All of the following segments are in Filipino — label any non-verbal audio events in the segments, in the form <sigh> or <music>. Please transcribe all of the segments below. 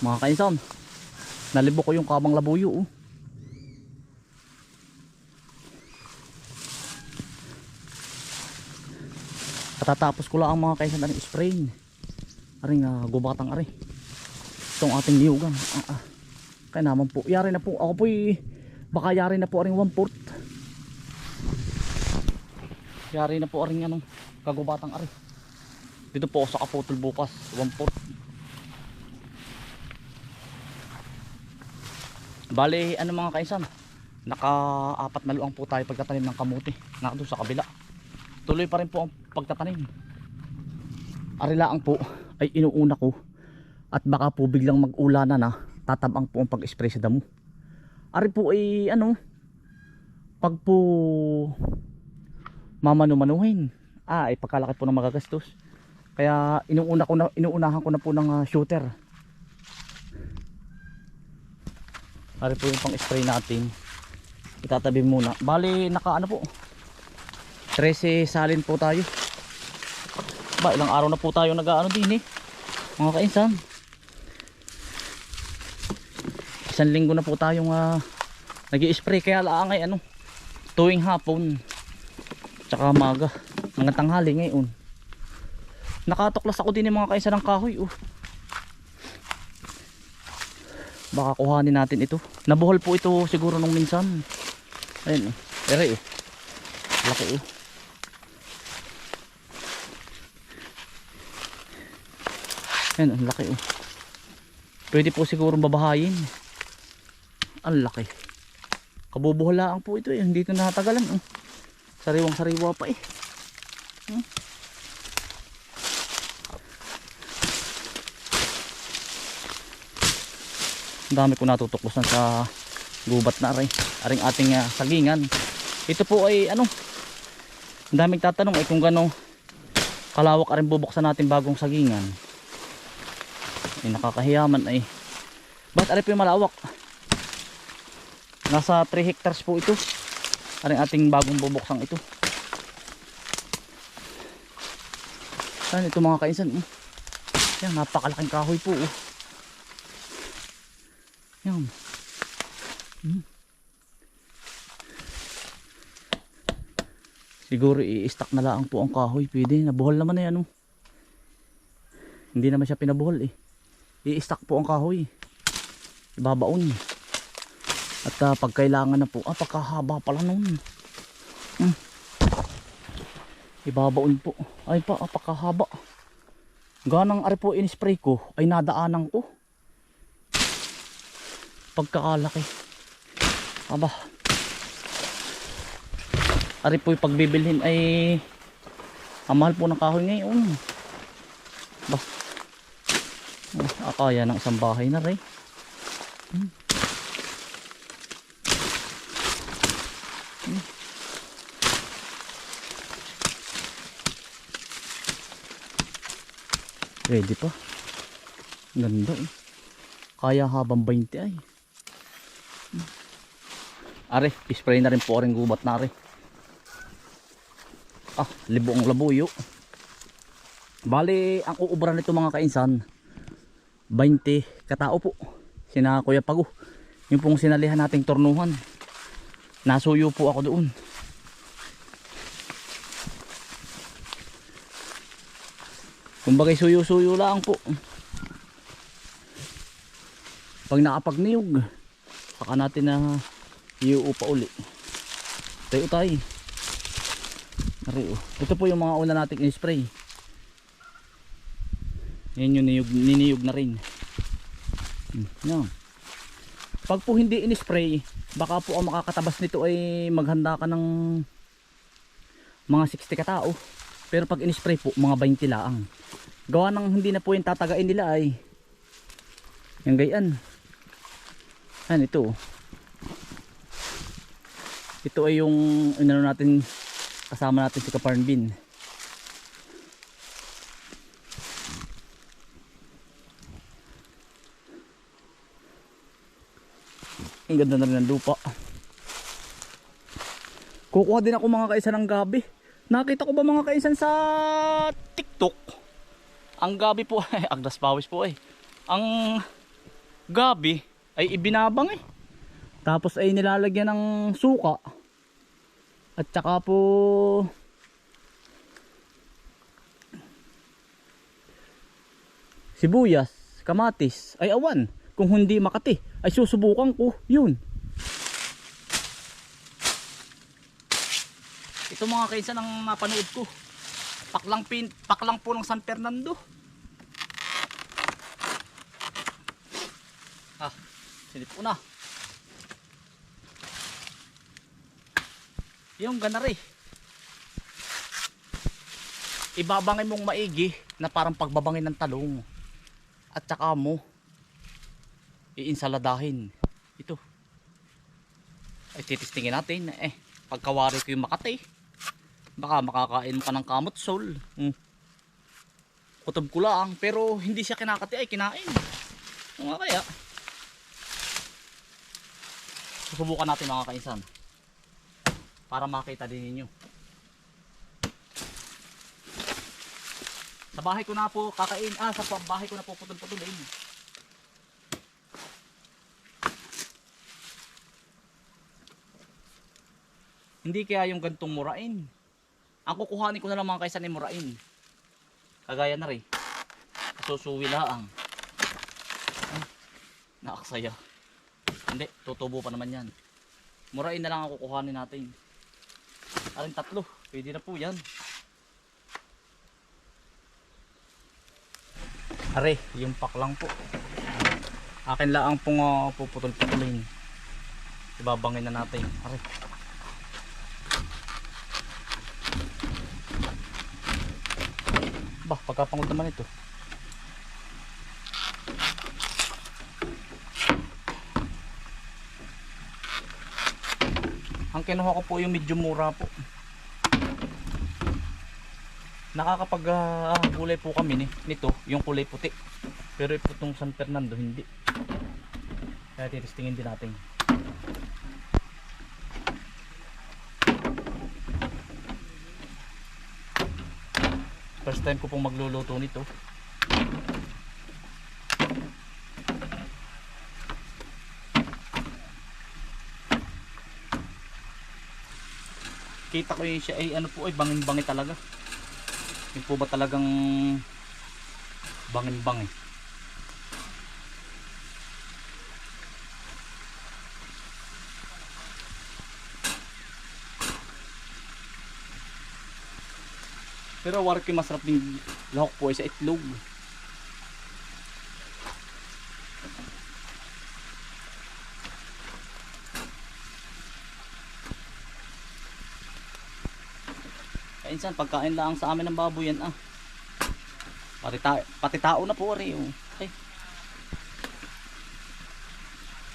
Mga kainsan. Nalibo ko yung kabang labuyo. Oh. Katatapos ko lang ang mga kainsan aring sprayin. Aring uh, gubatang ari. Itong ating niyugan. Ah, ah. Kaya naman po. Yari na po. Ako po baka yari na po aring one fourth. Yari na po aring anong kagubatang ari. Dito po sa kaputol bukas. One fourth. Bale, ano mga kaisan? Naka-apat na luang po tayo pagtatanim ng kamuti. Na doon sa kabila. Tuloy pa rin po ang pagtatanim. Arilaang po ay inuuna ko at baka po biglang mag-ulanan na tatabang po ang pag-spray sa damo. Ari po ay ano pag po mamanu-manuhin ah ay pagkalaki po ng magagastos kaya inuuna ko na inuunahan ko na po ng ah, shooter Ari po yung pang spray natin. Itatabi muna. Bali naka ano po? 13 salin po tayo. Ba ilang araw na po tayo nag ano din eh. Mga kainsan. Isang linggo na po tayong uh, nag spray kaya laangay ano tuwing hapon tsaka maga hanggang tanghali ngayon. Nakatuklas ako din ng mga kainsan ng kahoy oh. Baka kuhanin natin ito. Nabuhol po ito siguro nung minsan. Ayun oh ere oh laki oh ayun ang laki oh pwede po siguro babahayin. Ang laki. Kabubuhalaan po ito eh. Hindi ito natagalan oh. Sariwang sariwa pa eh. Hmm? Dami ko natutuklasan sa gubat na aray aring ating uh, sagingan. Ito po ay ano? Daming tatanong ay kung gano kalawak aring bubuksan natin bagong sagingan. Ay nakakahiyaman ay ba't aray po yung malawak? Nasa 3 hectares po ito. Aring ating bagong bubuksang ito. Saan ito mga kainsan? Oh. yan napakalaking kahoy po oh. Yan hmm. siguro i-stack na lang po ang kahoy. Pwede. Nabuhol naman na yan oh. hindi naman siya pinabuhol eh. I-stack po ang kahoy. Ibabaon. At uh, pag kailangan na po. Ah pagkahaba pala nun. Hmm. ibabaon po. Ay pa ah, pagkahaba. Ganang ari po in-spray ko ay nadaanan ko pagkakalaki aba ari po yung pagbibilhin ay ang po ng kahoy ngayon ba akaya ng isang bahay na rin hmm. Pwede pa. Ganda eh. Kaya habang 20 ay. Are, spray na rin po rin gubat na are. Ah, libong labuyo. Bali, ang uubra nito mga kainsan, 20 katao po. Sina Kuya Pago. Yung pong sinalihan nating tornuhan. Nasuyo po ako doon. Kumbaga suyo-suyo lang po. Pag nakapagniyog, saka natin na iuupa uli. Tayo tayo. Nariyo. Ito po yung mga una nating in-spray. Yan yung niyog, niniyog na rin. Hmm, Yan. Pag po hindi in-spray, baka po ang makakatabas nito ay maghanda ka ng mga 60 katao. Pero pag in-spray po, mga 20 laang. Gawa ng hindi na po yung tatagain nila ay yung gayan. Yan ito. Ito ay yung inano natin kasama natin si Kaparn Bin. Ang ganda na rin ng lupa. Kukuha din ako mga kaisa ng gabi. Nakita ko ba mga kaisan sa TikTok? Ang gabi po <laughs> ay agdas pawis po eh. Ang gabi ay ibinabang eh. Tapos ay nilalagyan ng suka. At saka po sibuyas, kamatis, ay awan. Kung hindi makati, ay susubukan ko. Yun. Ito mga kainsan ang napanood ko. Paklang, pin, paklang po ng San Fernando. Ah, silip ko na. Yung ganari. Ibabangin mong maigi na parang pagbabangin ng talong. At saka mo iinsaladahin. Ito. Ay titistingin natin. Eh, pagkawari ko yung makati. Baka makakain mo ka ng kamot sol. Hmm. Kutob ko lang. Pero hindi siya kinakati ay kinain. Ano kaya? Susubukan natin mga kainsan. Para makita din ninyo. Sa bahay ko na po kakain. Ah, sa bahay ko na po putol-putulin. Hindi kaya yung gantong murain. Ang kukuhanin ko na lang mga kaysa ni murain. Kagaya na rin. Susuwi laang. Ah, Naaksaya. Hindi, tutubo pa naman yan. Murain na lang ang kukuhanin natin. Aling tatlo. Pwede na po yan. Are, yung paklang po. Akin lang pong uh, puputol-putulin. Ibabangin na natin. Are. Bah, pagkapangod naman ito. Ang kinuha ko po yung medyo mura po. Nakakapag gulay po kami ni, nito, yung kulay puti. Pero itong San Fernando hindi. Kaya titistingin din natin. First time ko pong magluluto nito. Kita ko yung siya ay ano po ay bangin-bangi talaga. Yung po ba talagang bangin-bangi? Pero warki masarap din lahok po ay sa itlog. Kainsan, pagkain lang sa amin ng baboy yan ah. Pati, ta pati tao na po rin. Oh. Ay.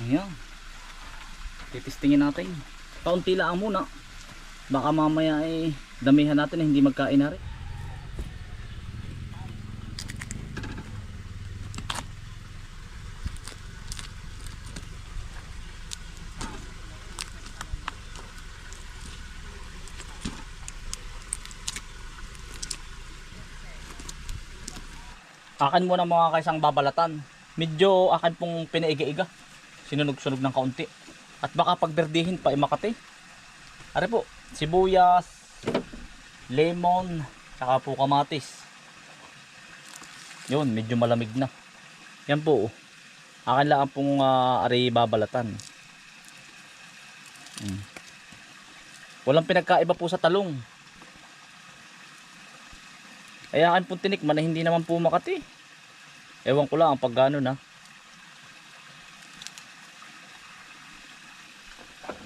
Ayan. Titistingin natin. Kaunti lang muna. Baka mamaya ay damihan natin na hindi magkain na rin. Akin muna mga kaisang babalatan. Medyo akin pong pinaiga-iga. Sinunog-sunog ng kaunti. At baka pagberdihin pa ay makati. Are po, sibuyas, lemon, saka po kamatis. Yun, medyo malamig na. Yan po. oh. Akin lang pong uh, ari babalatan. Hmm. Walang pinagkaiba po sa talong. Kaya akin pong tinikman na hindi naman po makati. Ewan ko lang pag gano'n na.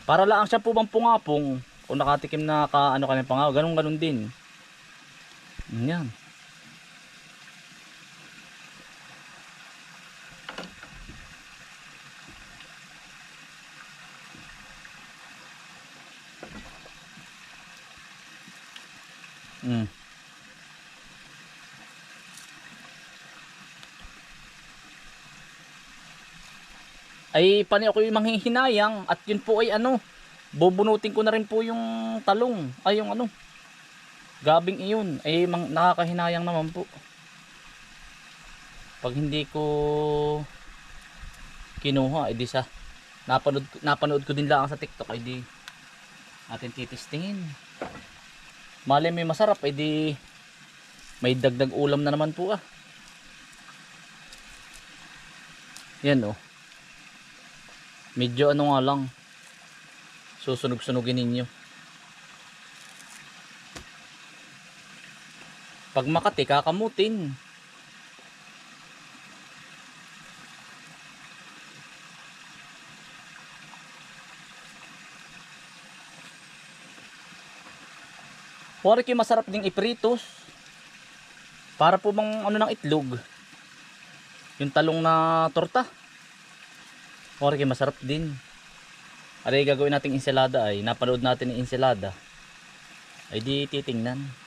Para lang siya po bang pungapong kung nakatikim na ka ano kami pangaw, ganun ganun din. Yan. Mm. Ay pani ako yung manghihinayang at yun po ay ano bubunutin ko na rin po yung talong ay yung ano gabing iyon ay mang, nakakahinayang naman po pag hindi ko kinuha, edi sa napanood, napanood ko din lang sa TikTok, edi natin titistingin. Mali may masarap, edi may dagdag ulam na naman po ah. Yan oh. Medyo ano nga lang. Susunog-sunugin ninyo. Pag Makati, kakamutin. Porky masarap ding ipritos. Para po bang ano ng itlog. Yung talong na torta. Porky masarap din. Aray gagawin nating ensalada ay napanood natin ng ensalada. Ay di titingnan.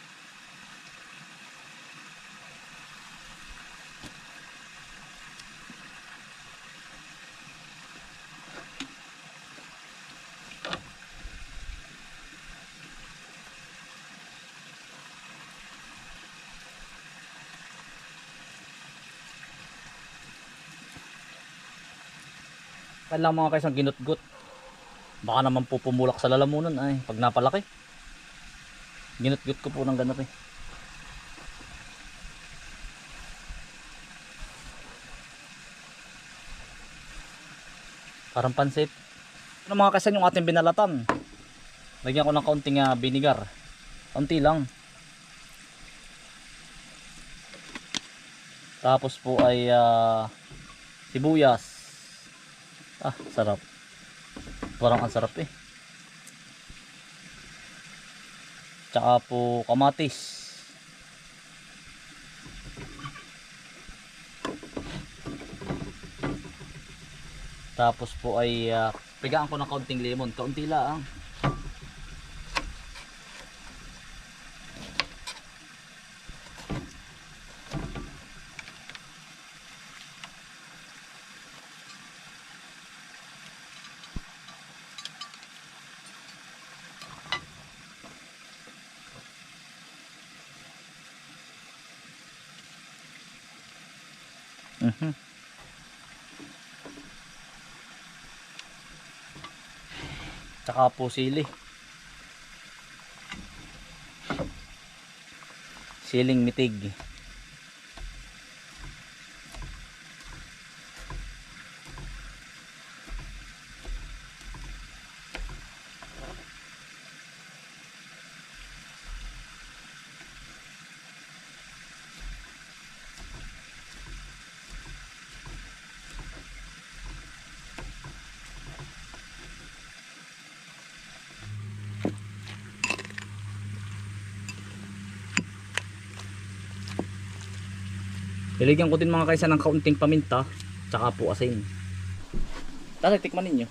Kailangan mga kaisang ginutgut. Baka naman po pumulak sa lalamunan ay pag napalaki. Ginutgut ko po ng ganap eh. Parang pansit. Ano mga kasan yung ating binalatan? Lagyan ko ng kaunting ah, vinegar. Kaunti lang. Tapos po ay ah, sibuyas. Ah, sarap. Parang ang sarap eh. Tsaka po kamatis. Tapos po ay uh, pigaan ko ng kaunting lemon. Kaunti lang. Mhm. Tsaka po sili. Siling mitig. Iligyan ko din mga kaisa ng kaunting paminta. Tsaka po asin. Tatay, tikman ninyo.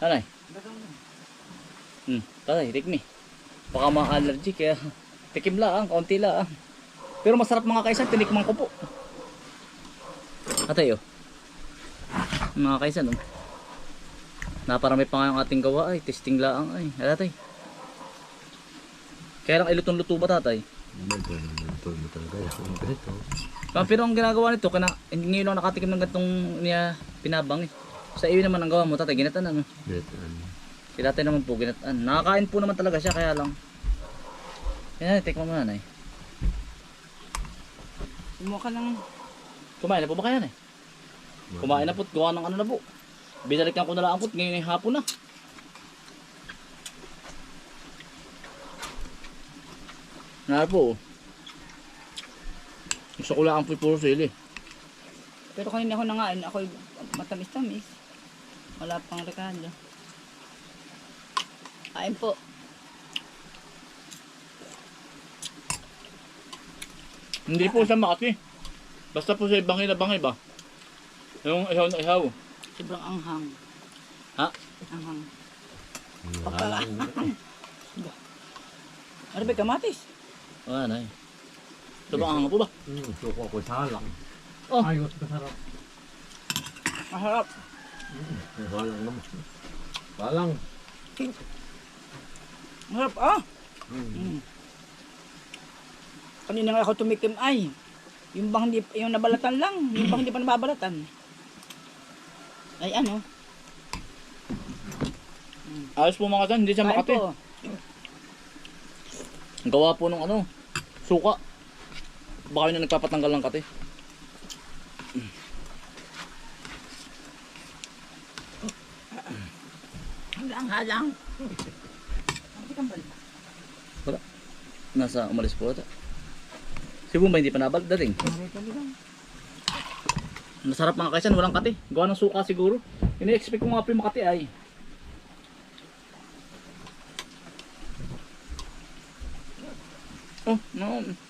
Tatay. Hmm, tatay, tikmi. Baka ma-allergy kaya tikim lang, kaunti lang. Pero masarap mga kaisa, tinikman ko po. Tatay oh. Mga kaisa no. Naparami pa nga yung ating gawa ay, testing lang ay. Ay, tatay. Kaya lang ilutong-luto ba tatay? Ito mo talaga yung ganito. Ah, pero ang ginagawa nito, kana, ngayon lang nakatikim ng gatong niya pinabang eh. Sa iyo naman ang gawa mo, tatay, ginatan ano. Ganito ano. Si tatay naman po, ginatan. Nakakain po naman talaga siya, kaya lang. Yan, tikman mo na, nay. Kumuha ka ng... Kumain na po ba kaya, nay? Kumain na po, gawa ng ano na po. Binalikan ko na lang po, ngayon ay hapon na. Na po. Gusto ko lang po puro sili. Pero kanina ako nangain, ako matamis-tamis. Wala pang rekado. Kain po. Hindi po siya makati. Basta po siya bangay na bangay ba? Yung ihaw na ihaw. Sobrang anghang. Ha? Anghang. Wala. <laughs> Ano ba kamatis? Wala na eh. Ito ba ang po ba? Hmm, suko ko salang. Oh. Ayos ka sarap. Masarap. Salang naman. Salang. Masarap ah. Hmm. Mm. Kanina nga ako tumikim ay. Yung bang hindi, yung nabalatan lang. Yung bang hindi pa nababalatan. Ay ano? Ayos po mga kasan, hindi siya. Ang Gawa po ng ano, suka. Baka yun na nagpapatanggal ng kati. Halang, halang. Nasa umalis po ata. Si Bumba hindi pa nabal dating. Masarap mga kaisan, walang kati. Gawa ng suka siguro. Ini-expect ko yung makati ay. Oh, no.